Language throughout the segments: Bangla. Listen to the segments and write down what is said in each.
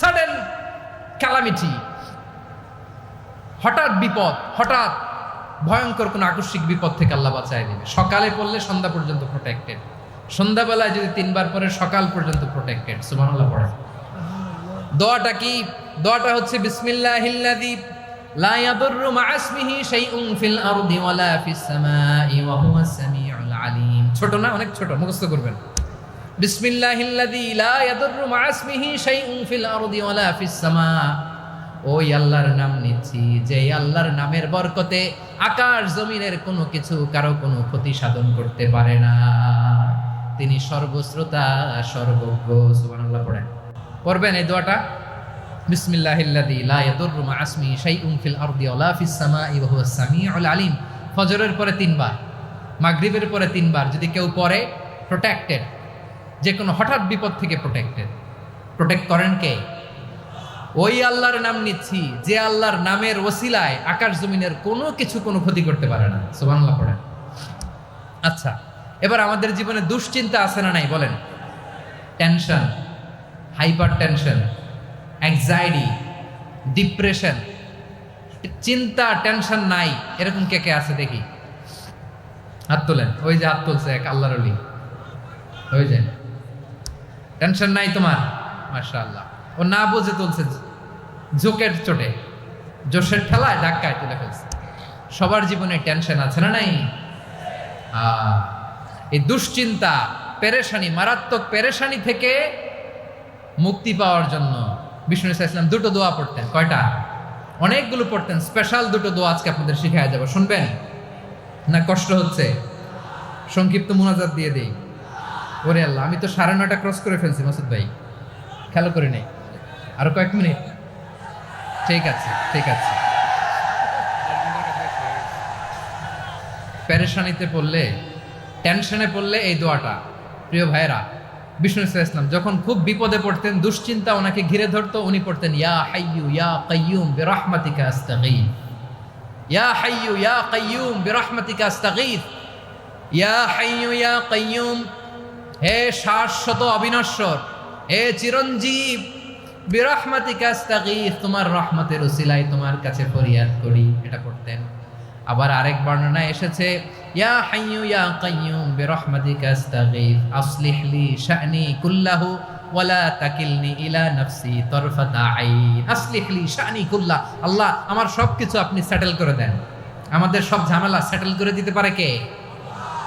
sudden calamity হঠাৎ বিপদ, হঠাৎ ভয়ঙ্কর কোনো আকস্মিক বিপদ থেকে আল্লাহ বাঁচায় দেবে। সকালে পড়লে সন্ধ্যা পর্যন্ত প্রোটেক্টেড সন্ধ্যাবেলায় যদি তিনবার পরে সকাল পর্যন্ত প্রোটেক্টেড সুবহানাল্লাহ, পড়ে। দোয়াটা কি? দোয়াটা হচ্ছে, বিসমিল্লাহিল্লাযী লা ইয়াদুররু মা ইসমিহি শাইউন ফিল আরদি ওয়ালা ফিস সামাই ওয়া হুয়াস সামিউল আলিম। ছোট না? অনেক ছোট, মুখস্থ করবেন। বিসমিল্লাহিল্লাযী লা ইয়াদুররু মা ইসমিহি শাইউন ফিল আরদি ওয়ালা ফিস সামা। ওই আল্লাহর নাম নিচ্ছি যে আল্লাহর নামের বরকতে আকাশ জমিনের কোনো কিছু কারও কোনো ক্ষতি সাধন করতে পারে না। তিনি সর্বশ্রোতা, সর্বজ্ঞ, সুবহানাল্লাহ পড়েন। পড়বেন এই দোয়াটা? বিসমিল্লাহিল্লাযী লা ইয়াদুররু মা ইসমিহি শাইউন ফিল আরদি ওয়ালা ফিস সামাই ওয়া হুয়াস সামিউল আলিম। ফজরের পরে তিনবার, মাগরিবের পরে তিনবার যদি কেউ পড়ে প্রোটেক্টেড যে কোনো হঠাৎ বিপদ থেকে প্রোটেক্টেড প্রোটেক্ট করেন কে? ওই আল্লাহর নাম নিচ্ছি, যে আল্লাহর নামের ওসিলায় আকাশ জমিনের কোনো কিছু কোনো ক্ষতি করতে পারে না। সুবহানাল্লাহ পড়েন। আচ্ছা এবার আমাদের জীবনে দুশ্চিন্তা আছে না নাই, বলেন। Tension hyper tension anxiety depression চিন্তা টেনশন নাই। এরকম কে কে আছে দেখি? হাত তোলেন। ওই যে হাত তুলছে এক আল্লাহর ওই যে। টেনশন নাই তোমার? মাশা আল্লাহ ও না বুঝে তুলছে জোকের চোটে। জোশের ঠেলায় ধাক্কায় তুলে ফেলছে। সবার জীবনে টেনশন আছে না নাই? এই দুশ্চিন্তা, পেরেশানি, মারাত্মক পেরেশানি থেকে মুক্তি পাওয়ার জন্য বিষ্ণু ইসা ইসলাম দুটো দোয়া পড়তেন। কয়টা? অনেকগুলো পড়তেন। স্পেশাল দুটো দোয়া আজকে আপনাদের শিখায় যাব। শুনবেন? না কষ্ট হচ্ছে? সংক্ষিপ্ত মোনাজাত দিয়ে দেই। ওরে আল্লাহ, আমি তো সাড়ে নয়টা ক্রস করে ফেলছি মাসুদ ভাই। খেয়াল করি নাই। আরও কয়েক মিনিট। ঠিক আছে ঠিক আছে। প্যারেশানিতে পড়লে, টেনশনে পড়লে এই দোয়াটা। প্রিয় ভাইরা বিষ্ণু ইসলাম যখন খুব বিপদে পড়তেন, দুশ্চিন্তা ওনাকে ঘিরে ধরতো, উনি পড়তেন, ইয়া হাইয়ু ইয়া কাইয়ুম বিরহমাতিকা আস্তাগীথ। ইয়া হাইয়ু ইয়া কাইয়ুম বিরহমাতিকা আস্তাগীথ। ইয়া হাইয়ু ইয়া কাইয়ুম হে শাশ্বত অবিনশ্বর, হে চিরঞ্জীব, বিরহমাতিকা আস্তাগীথ তোমার রহমতের উসিলায় তোমার কাছে ফরিয়াদ করি। এটা পড়তেন আবার আরেক বর্ণনায় এসেছে, ইয়া হাইয়ু ইয়া কাইয়ুম, বিরহমাতিকা আস্তাগীথ আসলিহ লি শা'নি কুল্লাহু, ওয়ালা তাকিলনি ইলা নাফসি তরফাতা আইন, আসলিহ লি শা'নি কুল্লাহ। আল্লাহ, আমার সব কিছু আপনি সেটেল করে দেন। আমাদের সব ঝামেলা সেটেল করে দিতে পারে কে?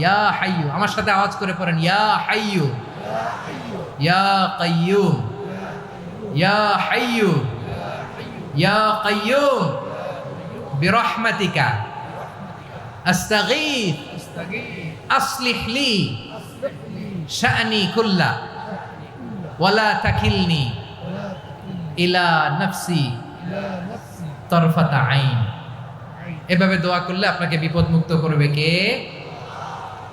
ইয়া হাইয়ু, আমার সাথে আওয়াজ করে পড়েন, ইয়া হাইয়ু, ইয়া কাইয়ুম, ইয়া হাইয়ু, ইয়া কাইয়ুম, বিরহমাতিকা আস্তাগীথ আসলিহ লি, শানি কুল্লা, ওয়ালা তাকিলনি ইলা নফসি তরফাতা আইন। এভাবে দোয়া করলে আপনাকে বিপদ মুক্ত করবে কে?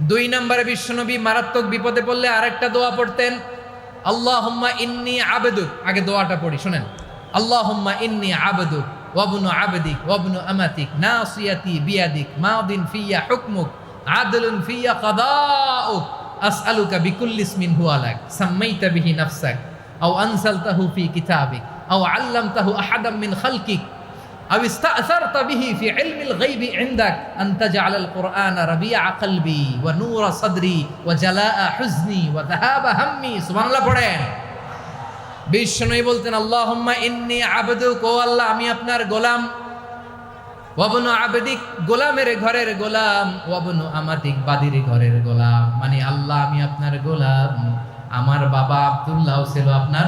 দুই নম্বরে বিশ্বনবী মারাত্মক বিপদে পড়লে আরেকটা দোয়া পড়তেন আল্লাহ আল্লাহুম্মা ইন্নি আবেদুক আগে দোয়াটা পড়ি, শোনেন। আল্লাহুম্মা ইন্নি আবেদুক ওয়াবনু আবেদিক ওয়াবনু আমাতিক। নাসিয়াতি বিয়াদিক। মাউদিন ফিয়া হুকমুক। আদলুন ফিয়া কাদাউক। আসআলুকা বিকুল্লি ইসমিন হুয়া লাক। সাম্মাইতা বিহি নাফসাক। আও আনসালতাহু ফি কিতাবিক। আও আল্লামতাহু আহাদাম মিন খালকিক। أو استأثرت به في علم الغيب عندك أن تجعل القرآن ربيع قلبي ونور صدري وجلاء حزني وذهاب همي سبحان الله পড়েন বিষ্ণুই বলতেন আল্লাহুম্মা ইন্নী আবদুক ও আল্লাহ আমি আপনার গোলাম ওয়াবনু আবেদিক গোলামের ঘরের গোলাম ওয়াবনু আমাতিক বাদির ঘরের গোলাম মানে আল্লাহ আমি আপনার গোলাম আমার বাবা আব্দুল্লাহ ছিল আপনার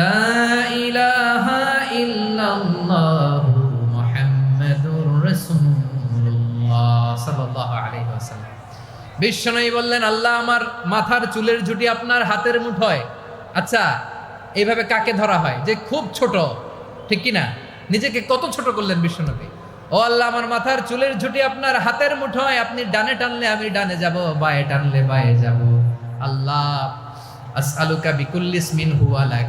লা ইলাহা ইল্লাল্লাহু মুহাম্মাদুর রাসূলুল্লাহ সাল্লাল্লাহু আলাইহি ওয়াসাল্লাম। বিশ্বনবী বললেন, আল্লাহ আমার মাথার চুলের ঝুটি আপনার হাতের মুঠোয়। আচ্ছা এইভাবে কাকে ধরা হয়? যে খুব ছোট, ঠিক কি না? নিজেকে কত ছোট করলেন বিশ্বনবী? ও আল্লাহ, আমার মাথার চুলের ঝুটি আপনার হাতের মুঠোয়। আপনি ডানে টানলে আমি ডানে যাব, বায়ে টানলে বায়ে যাব। আল্লাহ, আসআলুকা বিকুল্লিস মিন হুয়া লাক।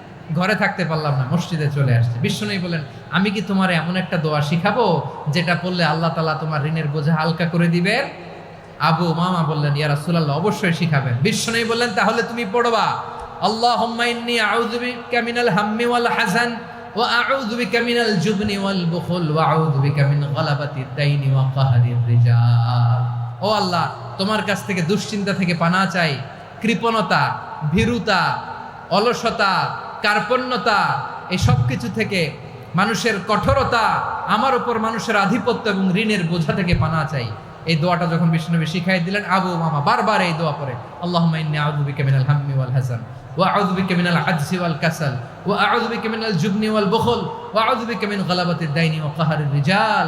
ঘরে থাকতে পারলাম না, মসজিদে চলে আসছে। বিশ্বনবী বলেন আমি কি তোমার এমন একটা দোয়া শিখাবো যেটা পড়লে আল্লাহ তালা তোমার ঋণের বোঝা হালকা করে দিবেন? আবু মামা বললেন, ইয়া রাসূলুল্লাহ, অবশ্যই শিখাবেন। বিশ্বনবী বললেন, তাহলে তুমি পড়বা, আল্লাহুম্মা ইন্নী আউযু বিকা মিনাল হাম্মি ওয়াল হাযান ওয়া আউযু বিকা মিনাল জুবনি ওয়াল বুখল ওয়া আউযু বিকা মিন গালাবাতিদ দাইনি ওয়া কাহরির রিজাল। ও আল্লাহ, তোমার কাছ থেকে দুশ্চিন্তা থেকে পানা চাই, কৃপণতা, ভীরুতা, অলসতা কার্পণ্যতা, এই সব কিছু থেকে মানুষের কঠোরতা, আমার উপর মানুষের আধিপত্য এবং ঋণের বোঝা থেকে পানা চাই। এই দোয়াটা যখন বিষ্ণুনবী শিখাই দিলেন, আবু মামা বারবার এই দোয়া পড়ে। আল্লাহ ইন্নী আউযু বিকা মিনাল হাম্মি হাসান ওয়া আউযু বিকা মিনাল আজজি ওয়াল কাসাল, ওয়া আউযু বিকা মিনাল জুবনি ওয়াল বুখল, ওয়া আউযু বিকা মিন গালাবাতিদ দাইনি ওয়া কাহরির রিজাল।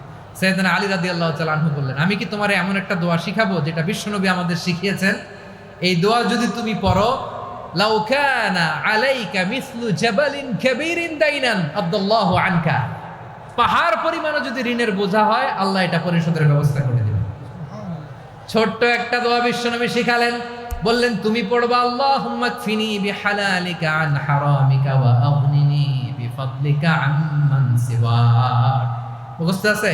সৈয়দিনা আলী রাদি আল্লাহ তালু বললেন, আমি কি তোমার এমন একটা দোয়া শিখাবো যেটা বিশ্বনবী আমাদের শিখিয়েছেন? এই দোয়া যদি তুমি পড়ো, লাউ কানা আলাইকা মিসলু জাবালিন পাহাড় পরিমাণে যদি ঋণের বোঝা হয়, আল্লাহ এটা পরিশোধের ব্যবস্থা করে দিবেন। ছোট্ট একটা দোয়া বিশ্বনবী শিখালেন, বললেন, তুমি পড়বা, আল্লাহুম্মা কফিনি বিহালালিকা আন হারামিকা ওয়া আগনিনি বিফাদলিকা আছে?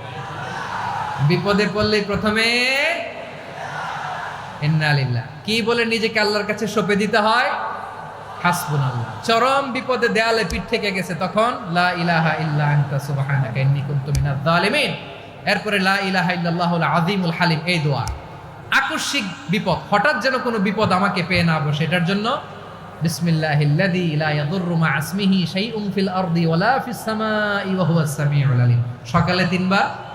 বিপদে পড়লেই প্রথমে কি বলে নিজেকে আল্লাহর কাছে সঁপে দিতে হয়? চরম বিপদে দেয়ালে পিঠ থেকে গেছে তখন এরপরে হালিম, এই দোয়া। আকস্মিক বিপদ, হঠাৎ যেন কোনো বিপদ আমাকে পেয়ে না বসে, এটার জন্য আসমিহি সকালে তিনবার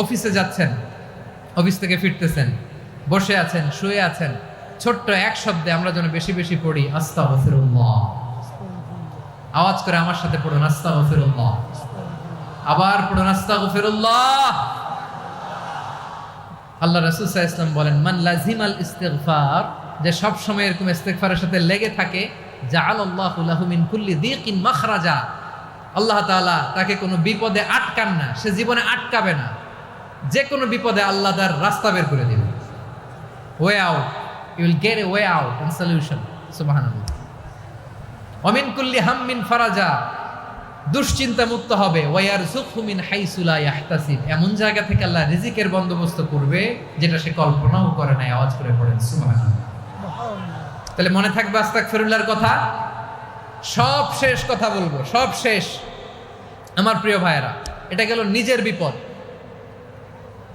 অফিসে যাচ্ছেন, অফিস থেকে ফিরতেছেন, বসে আছেন, শুয়ে আছেন। ছোট্ট এক শব্দে আমরা যেন বেশি বেশি পড়ি আস্তা আস্তাগফিরুল্লাহ। আওয়াজ করে আমার সাথে পড়ুন আস্তা আস্তাগফিরুল্লাহ। আবার পড়ুন আস্তা আস্তাগফিরুল্লাহ। আল্লাহ রাসূল ইসলাম বলেন, মান লাজিমাল ইস্তিগফার যে সব সময় এরকম ইস্তিগফারের সাথে লেগে থাকে, জাআলাল্লাহু লাহু মিন কুল্লি দিকিন মাখরাজা আল্লাহ তাআলা তাকে কোনো বিপদে আটকান না, সে জীবনে আটকাবে না। যে কোনো বিপদে আল্লাহ তার রাস্তা বের করে দিবে। Way out you will get a way out and solution সুবহানাল্লাহ। অমিন কুল্লি হাম্মিন ফারাজা। দুশ্চিন্তা মুক্ত হবে ওয়ার সুখমিন হাইসুলা ইয়াহতাসিব। এমন জায়গা থেকে আল্লাহ রিজিকের বন্দোবস্ত করবে, যেটা সে কল্পনাও করে নাই, আওয়াজ করে পড়েন। সুবহানাল্লাহ। তাহলে মনে থাকবে আস্তাগফিরুল্লাহর কথা? সব শেষ কথা বলব, সব শেষ। আমার প্রিয় ভাইয়েরা, এটা গেল নিজের বিপদ।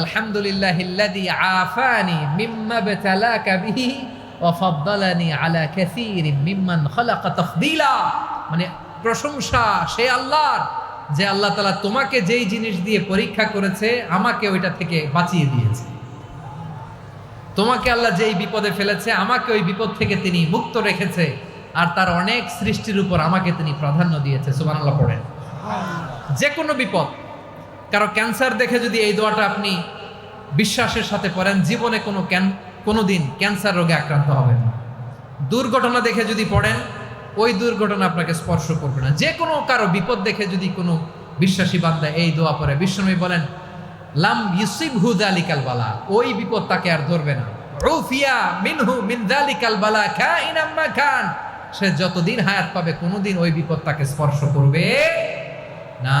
আলহামদুলিল্লাহ আফানি মিম্মা বতালাকা বিহি ওয়া ফাদ্দালানি আলা কাসীরিম মিম্মান খালাকা তাফদীলা। মানে প্রশংসা, সে আল্লাহর, যে আল্লাহ তাআলা তোমাকে যেই জিনিস দিয়ে পরীক্ষা করেছে, আমাকে ওইটা থেকে বাঁচিয়ে দিয়েছে। তোমাকে আল্লাহ যেই বিপদে ফেলেছে, আমাকে ওই বিপদ থেকে তিনি মুক্ত রেখেছে, আর তার অনেক সৃষ্টির উপর আমাকে তিনি প্রাধান্য দিয়েছে। সুবহানাল্লাহ পড়েন। যে কোনো বিপদ কারও ক্যান্সার দেখে যদি এই দোয়াটা আপনি বিশ্বাসের সাথে পড়েন, জীবনে কোনো কোনো দিন ক্যান্সার রোগে আক্রান্ত হবেন না। দুর্ঘটনা দেখে যদি পড়েন, ওই দুর্ঘটনা আপনাকে স্পর্শ করবে না। যে কোনো কারও বিপদ দেখে যদি কোনো বিশ্বাসী বান্দা এই দোয়া পড়ে। বিশ্বনবী বলেন, লাম ইউসিব হু দালিকাল বালা। ওই বিপদ তাকে আর ধরবে না। রুফিয়া মিনহু মিন দালিকাল বালা খাইনাম মা খান সে যতদিন হায়াত পাবে, কোনোদিন ওই বিপদ তাকে স্পর্শ করবে না।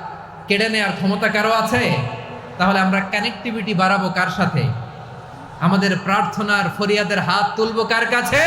কেড়ে নেওয়ার ক্ষমতা কারও আছে? তাহলে আমরা কানেকটিভিটি বাড়াবো কার সাথে? আমাদের প্রার্থনার ফরিয়াদের হাত তুলবো কার কাছে?